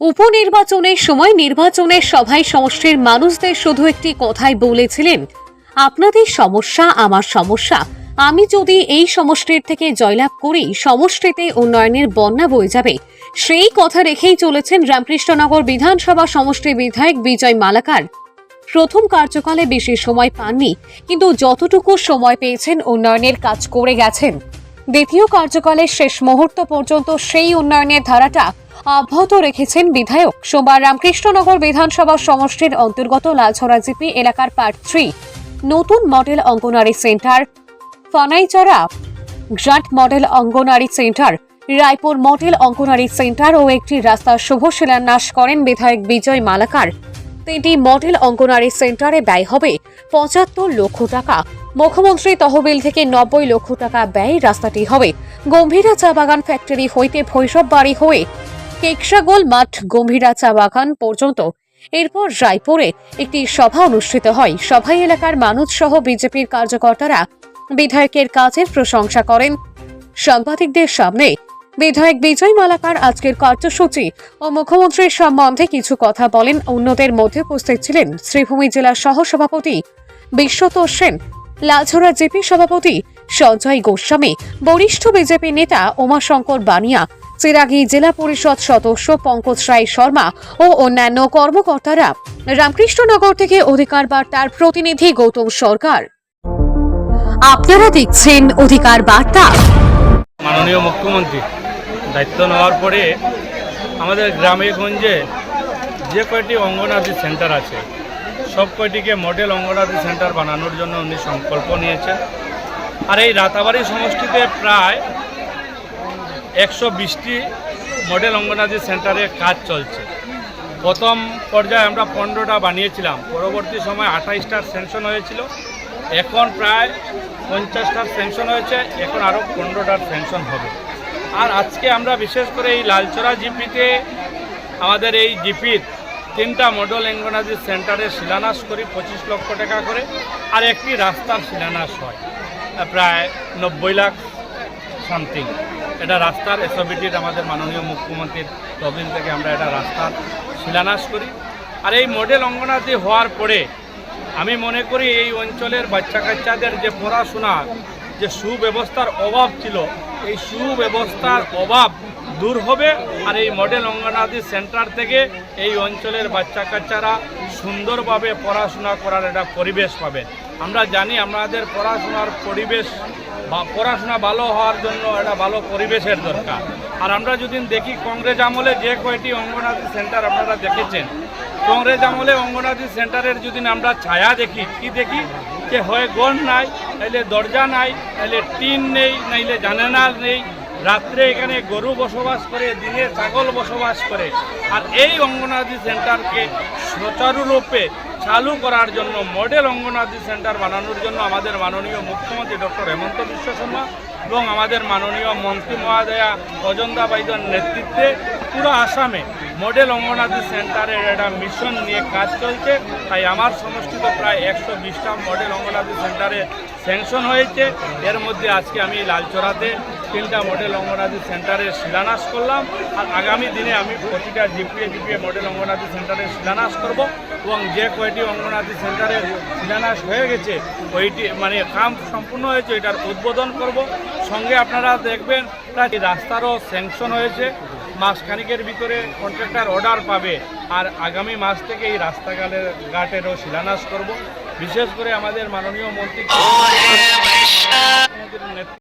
উপনির্বাচনের সময় নির্বাচনের সভায় সমষ্টির মানুষদের শুধু একটি কথাই বলেছিলেন, আপনাদের সমস্যা আমার সমস্যা। আমি যদি এই সমষ্টির থেকে জয়লাভ করি, সমষ্টিতে উন্নয়নের বন্যা বয়ে যাবে। সেই কথা রেখেই চলেছেন রামকৃষ্ণনগর বিধানসভা সমষ্টি বিধায়ক বিজয় মালাকার। প্রথম কার্যকালে বেশি সময় পাননি, কিন্তু যতটুকু সময় পেয়েছেন, উন্নয়নের কাজ করে গেছেন। দ্বিতীয় কার্যকালের শেষ মুহূর্ত পর্যন্ত সেই উন্নয়নের ধারাটা অব্যাহত রেখেছেন বিধায়ক। সোমবার রামকৃষ্ণনগর বিধানসভা সমষ্টির অন্তর্গত লালছড়া জিপি এলাকার পার্ট থ্রি। নতুন model anganwadi centre, Phanaichhara grant model anganwadi centre, Raipur model anganwadi centre ও একটি রাস্তার শুভ শিলান্যাস করেন বিধায়ক বিজয় মালাকার। তিনটি মডেল অঙ্গনারী সেন্টারে ব্যয় হবে পঁচাত্তর লক্ষ টাকা। মুখ্যমন্ত্রী তহবিল থেকে নব্বই লক্ষ টাকা ব্যয় রাস্তাটি হবে। গম্ভীরা চা বাগান ফ্যাক্টরি হইতে ভৈরব বাড়ি হয়ে কেকসাগোল মাঠ গম্ভীরা চা বাগান পর্যন্ত। এরপর রায়পুরে একটি সভা অনুষ্ঠিত হয়। সভায় এলাকার মানুষ সহ বিজেপির কার্যকর্তারা বিধায়কের কাজের প্রশংসা করেন। সাংবাদিকদের সামনে বিধায়ক বিজয় মালাকার আজকের কার্যসূচি ও মুখ্যমন্ত্রীর সম্বন্ধে কিছু কথা বলেন। অন্যদের মধ্যে উপস্থিত ছিলেন শ্রীভূমি জেলার সহ সভাপতি বিশ্বতোষ সেন, লালছড়া জেপি সভাপতি সঞ্জয় গোস্বামী, বরিষ্ঠ বিজেপি নেতা উমাশঙ্কর বানিয়া চিরাগি জেলা পরিষদ সদস্য পঙ্কজ রায় শর্মা ও অন্যান্য কর্মকর্তারা রামকৃষ্ণনগর থেকে অধিকার বার্তার প্রতিনিধি গৌতম সরকার। আপনারা দেখছেন অধিকার বার্তা। মাননীয় মুখ্যমন্ত্রী, দায়িত্ব নেওয়ার পরে আমাদের গ্রামে গঞ্জে যে কয়টি অঙ্গনাদি সেন্টার আছে, সব কয়টিকে মডেল অঙ্গনাদি সেন্টার বানানোর জন্য উনি সংকল্প নিয়েছেন। আর এই রাতাবাড়ি সমষ্টিতে প্রায় একশো বিশটি মডেল অঙ্গনাদি সেন্টারে কাজ চলছে। প্রথম পর্যায়ে আমরা পনেরোটা বানিয়েছিলাম। পরবর্তী সময় আঠাইশটার সেনশন হয়েছিল। এখন প্রায় পঞ্চাশটার সেনশন হয়েছে। এখন আরও পনেরোটার সেনশন হবে। আর আজকে আমরা বিশেষ করে এই লালচরা জিপিতে আমাদের এই জিপির তিনটা মডেল অঙ্গনাদি সেন্টারের শিলান্যাস করি, পঁচিশ লক্ষ টাকা করে। আর একটি রাস্তার শিলান্যাস হয়, প্রায় নব্বই লাখ সামথিং। এটা রাস্তার এসওবিটির আমাদের মাননীয় মুখ্যমন্ত্রীর তহবিল থেকে আমরা এটা রাস্তার শিলান্যাস করি। আর এই মডেল অঙ্গনাদি হওয়ার পরে আমি মনে করি এই অঞ্চলের বাচ্চা কাচ্চাদের যে পড়াশোনা, যে সুব্যবস্থার অভাব ছিল, এই সুব্যবস্থার অভাব দূর হবে। আর এই মডেল অঙ্গনাদি সেন্টার থেকে এই অঞ্চলের বাচ্চা কাচ্চারা সুন্দরভাবে পড়াশোনা করার একটা পরিবেশ পাবে। আমরা জানি আমাদের পড়াশোনার পরিবেশ বা পড়াশোনা ভালো হওয়ার জন্য একটা ভালো পরিবেশের দরকার। আর আমরা যদি দেখি কংগ্রেস আমলে যে কয়টি অঙ্গনাদি সেন্টার আপনারা দেখেছেন, কংগ্রেস আমলে অঙ্গনাদি সেন্টারের যদি আমরা ছায়া দেখি, কি দেখি? যে হয় গড় নাই নাইলে দরজা নাই নাইলে টিন নেই, নাইলে জানালা নেই রাত্রে এখানে গরু বসবাস করে, দিনে ছাগল বসবাস করে। আর এই অঙ্গনাদি সেন্টারকে সুচারুরূপে চালু করার জন্য, মডেল অঙ্গনাদি সেন্টার বানানোর জন্য আমাদের মাননীয় মুখ্যমন্ত্রী ডক্টর হেমন্ত বিশ্ব শর্মা এবং আমাদের মাননীয় মন্ত্রী মহাদয়া অজন্তা বাইদের নেতৃত্বে পুরো আসামে মডেল অঙ্গনাদি সেন্টারের একটা মিশন নিয়ে কাজ চলছে। তাই আমার সমষ্টিত প্রায় একশো বিশটা মডেল অঙ্গনাদি সেন্টারে স্যাংশন হয়েছে। এর মধ্যে আজকে আমি লালচরাতে তিনটা মডেল অঙ্গনাদি সেন্টারের শিলান্যাস করলাম। আর আগামী দিনে আমি প্রতিটা জিপিএ জিপিএ মডেল অঙ্গনাদি সেন্টারের শিলান্যাস করব এবং যে কয়টি অঙ্গনাদি সেন্টারের শিলান্যাস হয়ে গেছে, ওইটি মানে কাম সম্পূর্ণ হয়েছে এটার উদ্বোধন করব। সঙ্গে আপনারা দেখবেন, প্রায় রাস্তারও স্যাংশন হয়েছে। মাসখানিকের ভিতরে কন্ট্রাক্টর অর্ডার পাবে। আর আগামী মাস থেকে এই রাস্তাঘাটের ঘাটেরও শিলান্যাস করব। বিশেষ করে আমাদের মাননীয় মন্ত্রী